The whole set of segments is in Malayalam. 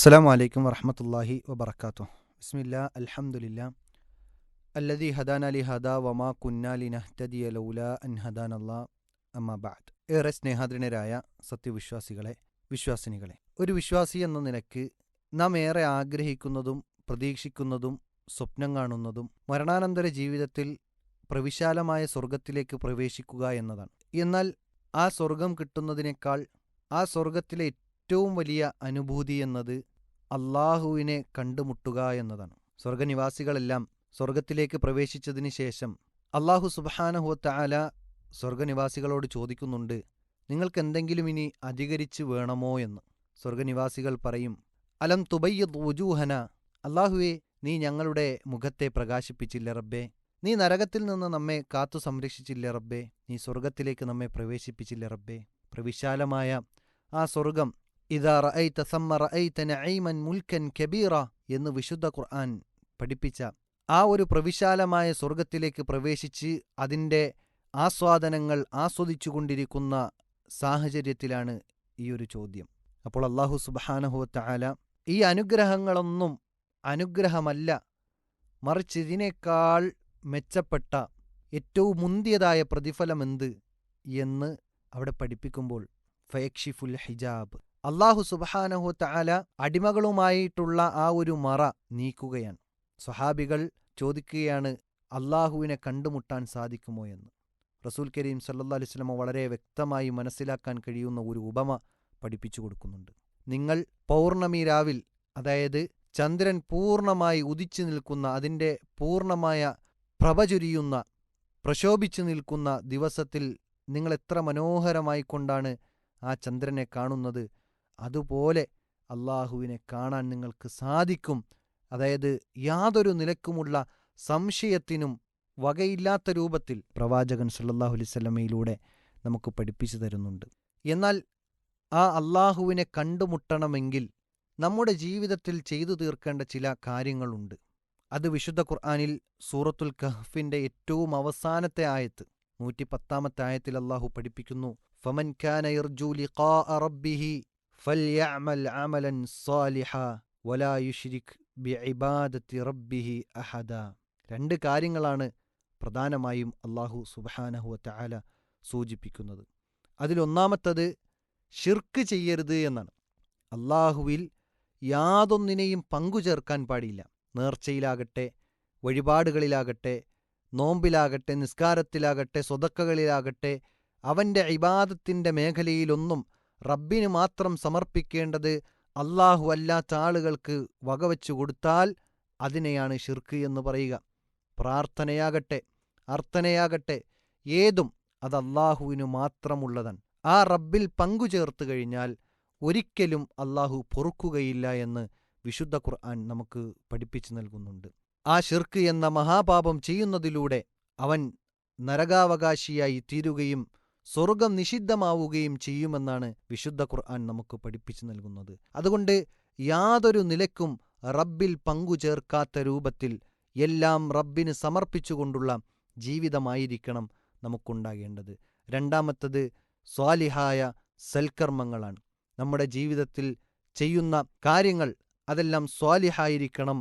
വലൈക്കും വറഹമത്തല്ലാഹി വബർക്കാത്തു ബിസ്മില്ല അലഹമുല്ല അല്ലദി ഹദാൻ അലി ഹദ വമാ കുന്നാലി നഹ്തദിയ ലൗല അൻ ഹദാൻ അല്ലാ അമ്മാബാദ് ഏറെ സ്നേഹാദ്രിണരായ സത്യവിശ്വാസികളെ വിശ്വാസിനികളെ. ഒരു വിശ്വാസി എന്ന നിലയ്ക്ക് നാം ഏറെ ആഗ്രഹിക്കുന്നതും പ്രതീക്ഷിക്കുന്നതും സ്വപ്നം കാണുന്നതും മരണാനന്തര ജീവിതത്തിൽ പ്രവിശാലമായ സ്വർഗത്തിലേക്ക് പ്രവേശിക്കുക എന്നതാണ്. എന്നാൽ ആ സ്വർഗം കിട്ടുന്നതിനേക്കാൾ ആ സ്വർഗത്തിലെ ഏറ്റവും വലിയ അനുഭൂതി എന്നത് അള്ളാഹുവിനെ കണ്ടുമുട്ടുക എന്നതാണ്. സ്വർഗനിവാസികളെല്ലാം സ്വർഗത്തിലേക്ക് പ്രവേശിച്ചതിന് ശേഷം അള്ളാഹു സുബാനഹുവത്ത ആല സ്വർഗനിവാസികളോട് ചോദിക്കുന്നുണ്ട് നിങ്ങൾക്ക് എന്തെങ്കിലും ഇനി അധികരിച്ച് വേണമോ എന്ന്? സ്വർഗനിവാസികൾ പറയും അലം തുബയ്യത് വുജൂഹന അള്ളാഹുവെ നീ ഞങ്ങളുടെ മുഖത്തെ പ്രകാശിപ്പിച്ചില്ല റബ്ബേ. നീ നരകത്തിൽ നിന്ന് നമ്മെ കാത്തു സംരക്ഷിച്ചില്ല റബ്ബേ. നീ സ്വർഗത്തിലേക്ക് നമ്മെ പ്രവേശിപ്പിച്ചില്ല റബ്ബേ. പ്രവിശാലമായ ആ സ്വർഗം ഇതാ റഅയ്ത സമ്മ റഅയ്ത നഈമൻ മുൽക്കൻ കബീറ എന്ന് വിശുദ്ധ ഖുർആൻ പഠിപ്പിച്ച ആ ഒരു പ്രവിശാലമായ സ്വർഗത്തിലേക്ക് പ്രവേശിച്ച് അതിന്റെ ആസ്വാദനങ്ങൾ ആസ്വദിച്ചുകൊണ്ടിരിക്കുന്ന സാഹചര്യത്തിലാണ് ഈ ഒരു ചോദ്യം. അപ്പോൾ അള്ളാഹു സുബാനഹുവത്തായാല ഈ അനുഗ്രഹങ്ങളൊന്നും അനുഗ്രഹമല്ല മറിച്ച് ഇതിനേക്കാൾ മെച്ചപ്പെട്ട ഏറ്റവും മുന്തിയതായ പ്രതിഫലമെന്ത് എന്ന് അവിടെ പഠിപ്പിക്കുമ്പോൾ ഫയക്ഷിഫുൽ ഹിജാബ് അള്ളാഹു സുബാനഹു തആല അടിമകളുമായിട്ടുള്ള ആ ഒരു മറ നീക്കുകയാണ്. സ്വഹാബികൾ ചോദിക്കുകയാണ് അള്ളാഹുവിനെ കണ്ടുമുട്ടാൻ സാധിക്കുമോ എന്ന്? റസൂൽ കരീം സല്ലാ അലിസ്ലമ വളരെ വ്യക്തമായി മനസ്സിലാക്കാൻ കഴിയുന്ന ഒരു ഉപമ പഠിപ്പിച്ചു കൊടുക്കുന്നുണ്ട്. നിങ്ങൾ പൗർണമി രാവിൽ അതായത് ചന്ദ്രൻ പൂർണമായി ഉദിച്ചു നിൽക്കുന്ന അതിന്റെ പൂർണമായ പ്രഭ ചുരിയുന്ന പ്രശോഭിച്ചു നിൽക്കുന്ന ദിവസത്തിൽ നിങ്ങൾ എത്ര മനോഹരമായിക്കൊണ്ടാണ് ആ ചന്ദ്രനെ കാണുന്നത് അതുപോലെ അള്ളാഹുവിനെ കാണാൻ നിങ്ങൾക്ക് സാധിക്കും. അതായത് യാതൊരു നിലക്കുമുള്ള സംശയത്തിനും വകയില്ലാത്ത രൂപത്തിൽ പ്രവാചകൻ സല്ലാഹു അലൈവല്ലമയിലൂടെ നമുക്ക് പഠിപ്പിച്ചു തരുന്നുണ്ട്. എന്നാൽ ആ അള്ളാഹുവിനെ കണ്ടുമുട്ടണമെങ്കിൽ നമ്മുടെ ജീവിതത്തിൽ ചെയ്തു തീർക്കേണ്ട ചില കാര്യങ്ങളുണ്ട്. അത് വിശുദ്ധ ഖുർആാനിൽ സൂറത്തുൽ കഹ്ഫിന്റെ ഏറ്റവും അവസാനത്തെ ആയത്ത് നൂറ്റി പത്താമത്തെ ആയത്തിൽ അള്ളാഹു പഠിപ്പിക്കുന്നു. ഫമൻ കാന ഫൽയഅമൽ അമലൻ സാലിഹ വലാ യുശ്രിക് ബിഇബാദത്തി റബ്ബിഹി അഹദ രണ്ട് കാര്യങ്ങളാണ് പ്രധാനമായും അള്ളാഹു സുബ്ഹാനഹു വതആല സൂചിപ്പിക്കുന്നത്. അതിലൊന്നാമത്തത് ഷിർക്ക് ചെയ്യരുത് എന്നാണ്. അള്ളാഹുവിൽ യാതൊന്നിനെയും പങ്കുചേർക്കാൻ പാടില്ല. നേർച്ചയിലാകട്ടെ വഴിപാടുകളിലാകട്ടെ നോമ്പിലാകട്ടെ നിസ്കാരത്തിലാകട്ടെ സ്വതക്കകളിലാകട്ടെ അവന്റെ ഇബാദത്തിന്റെ മേഖലയിലൊന്നും റബ്ബിന് മാത്രം സമർപ്പിക്കേണ്ടത് അള്ളാഹു അല്ലാത്ത ആളുകൾക്ക് വകവച്ചു കൊടുത്താൽ അതിനെയാണ് ഷിർക്ക് എന്ന് പറയുക. പ്രാർത്ഥനയാകട്ടെ അർത്ഥനയാകട്ടെ ഏതും അത് അള്ളാഹുവിനു മാത്രമുള്ളതാണ്. ആ റബ്ബിൽ പങ്കുചേർത്ത് കഴിഞ്ഞാൽ ഒരിക്കലും അള്ളാഹു പൊറുക്കുകയില്ല എന്ന് വിശുദ്ധ ഖുർആൻ നമുക്ക് പഠിപ്പിച്ചു നൽകുന്നുണ്ട്. ആ ഷിർക്ക് എന്ന മഹാപാപം ചെയ്യുന്നതിലൂടെ അവൻ നരകാവകാശിയായി തീരുകയും സ്വർഗം നിഷിദ്ധമാവുകയും ചെയ്യുമെന്നാണ് വിശുദ്ധ ഖുർആൻ നമുക്ക് പഠിപ്പിച്ചു നൽകുന്നത്. അതുകൊണ്ട് യാതൊരു നിലക്കും റബ്ബിൽ പങ്കുചേർക്കാത്ത രൂപത്തിൽ എല്ലാം റബ്ബിന് സമർപ്പിച്ചുകൊണ്ടുള്ള ജീവിതമായിരിക്കണം നമുക്കുണ്ടാകേണ്ടത്. രണ്ടാമത്തത് സ്വാലിഹായ സൽക്കർമ്മങ്ങളാണ്. നമ്മുടെ ജീവിതത്തിൽ ചെയ്യുന്ന കാര്യങ്ങൾ അതെല്ലാം സ്വാലിഹായിരിക്കണം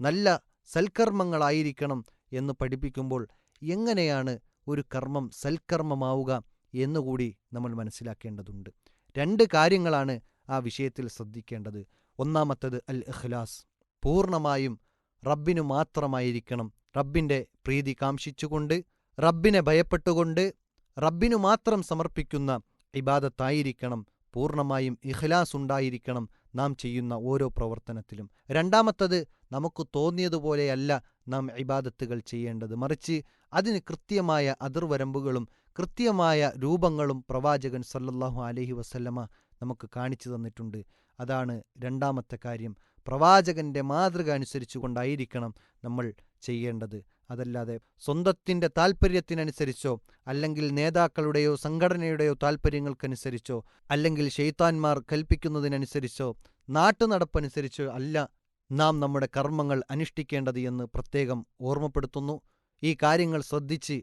നല്ല സൽക്കർമ്മങ്ങളായിരിക്കണം എന്ന് പഠിപ്പിക്കുമ്പോൾ എങ്ങനെയാണ് ഒരു കർമ്മം സൽക്കർമ്മമാവുക എന്നുകൂടി നമ്മൾ മനസ്സിലാക്കേണ്ടതുണ്ട്. രണ്ട് കാര്യങ്ങളാണ് ആ വിഷയത്തിൽ ശ്രദ്ധിക്കേണ്ടത്. ഒന്നാമത്തത് അൽ ഇഖ്ലാസ് പൂർണമായും റബ്ബിനു മാത്രമായിരിക്കണം. റബ്ബിന്റെ പ്രീതി കാംക്ഷിച്ചുകൊണ്ട് റബ്ബിനെ ഭയപ്പെട്ടുകൊണ്ട് റബ്ബിനു മാത്രം സമർപ്പിക്കുന്ന ഇബാദത്തായിരിക്കണം. പൂർണമായും ഇഖ്ലാസ് ഉണ്ടായിരിക്കണം നാം ചെയ്യുന്ന ഓരോ പ്രവർത്തനത്തിലും. രണ്ടാമത്തത് നമുക്ക് തോന്നിയതുപോലെയല്ല നാം ഇബാദത്തുകൾ ചെയ്യേണ്ടത്. മറിച്ച് അതിന് കൃത്യമായ അതിർവരമ്പുകളും കൃത്യമായ രൂപങ്ങളും പ്രവാചകൻ സല്ലല്ലാഹു അലഹി വസല്ലമ നമുക്ക് കാണിച്ചു തന്നിട്ടുണ്ട്. അതാണ് രണ്ടാമത്തെ കാര്യം. പ്രവാചകന്റെ മാതൃക അനുസരിച്ചു കൊണ്ടായിരിക്കണം നമ്മൾ ചെയ്യേണ്ടത്. അതല്ലാതെ സ്വന്തത്തിന്റെ താൽപ്പര്യത്തിനനുസരിച്ചോ അല്ലെങ്കിൽ നേതാക്കളുടെയോ സംഘടനയുടെയോ താൽപ്പര്യങ്ങൾക്കനുസരിച്ചോ അല്ലെങ്കിൽ ഷെയ്ത്താൻമാർ കൽപ്പിക്കുന്നതിനനുസരിച്ചോ നാട്ടുനടപ്പനുസരിച്ചോ അല്ല നാം നമ്മുടെ കർമ്മങ്ങൾ അനുഷ്ഠിക്കേണ്ടത് എന്ന് പ്രത്യേകം ഓർമ്മപ്പെടുത്തുന്നു. ഈ കാര്യങ്ങൾ ശ്രദ്ധിച്ച്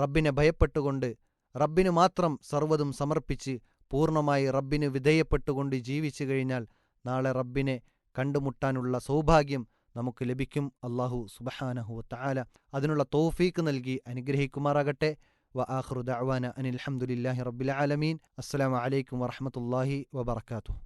റബ്ബിനെ ഭയപ്പെട്ടുകൊണ്ട് റബ്ബിന് മാത്രം സർവതും സമർപ്പിച്ച് പൂർണമായി റബ്ബിന് വിധേയപ്പെട്ടുകൊണ്ട് ജീവിച്ചു കഴിഞ്ഞാൽ നാളെ റബ്ബിനെ കണ്ടുമുട്ടാനുള്ള സൗഭാഗ്യം നമുക്ക് ലഭിക്കും. അള്ളാഹു സുബഹാനഹു താല അതിനുള്ള തോഫീക്ക് നൽകി അനുഗ്രഹിക്കുമാറാകട്ടെ. വ ആഖിറു അനിൽഹമുല്ലാഹി റബ്ബിൽ ആലമീൻ. അസ്സലാമു അലൈക്കും വറഹ്മത്തുള്ളാഹി വബറകാതുഹു.